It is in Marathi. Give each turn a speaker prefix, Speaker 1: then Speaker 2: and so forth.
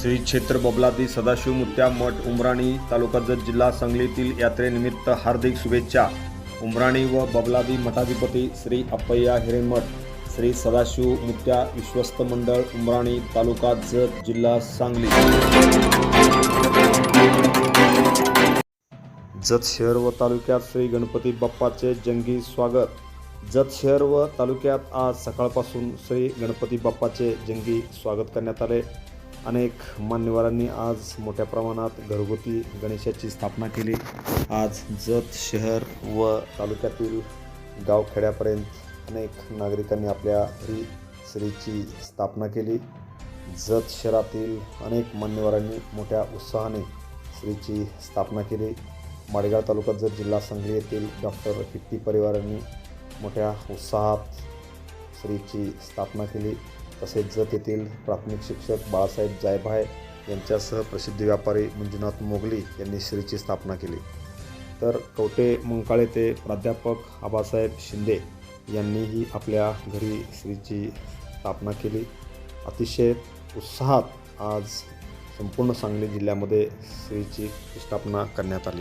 Speaker 1: श्री क्षेत्र बबलादी सदाशिव मुत्या मठ उमराणी तालुका जत जिल्हा सांगलीतील यात्रेनिमित्त हार्दिक शुभेच्छा. उमराणी व बबलादी मठाधिपती श्री अप्पय्या हिरेमठ श्री सदाशिव मुत्या विश्वस्त मंडळ उमराणी तालुका जत जिल्हा सांगली. जत शहर व तालुक्यात श्री गणपती बाप्पाचे जंगी स्वागत. जत शहर व तालुक्यात आज सकाळपासून श्री गणपती बाप्पाचे जंगी स्वागत करण्यात आले. अनेक मान्यवरांनी आज मोठ्या प्रमाणात घरगुती गणेशाची स्थापना केली. आज जत शहर व तालुक्यातील गावखेड्यापर्यंत अनेक नागरिकांनी आपल्या घरी श्रीची स्थापना केली. जत शहरातील अनेक मान्यवरांनी मोठ्या उत्साहाने श्रीची स्थापना केली. माडेगाव तालुका जत जिल्हा सांगली येथील डॉक्टर किट्टी परिवारांनी मोठ्या उत्साहात श्रीची स्थापना केली. तसेच जत येथील प्राथमिक शिक्षक बाळासाहेब जायभाय यांच्यासह प्रसिद्ध व्यापारी मंजुनाथ मोगली यांनी श्रीची स्थापना केली. तर कवटे मंकाळे ते प्राध्यापक आबासाहेब शिंदे यांनीही आपल्या घरी श्रीची स्थापना केली. अतिशय उत्साहात आज संपूर्ण सांगली जिल्ह्यामध्ये श्रीची स्थापना करण्यात आली.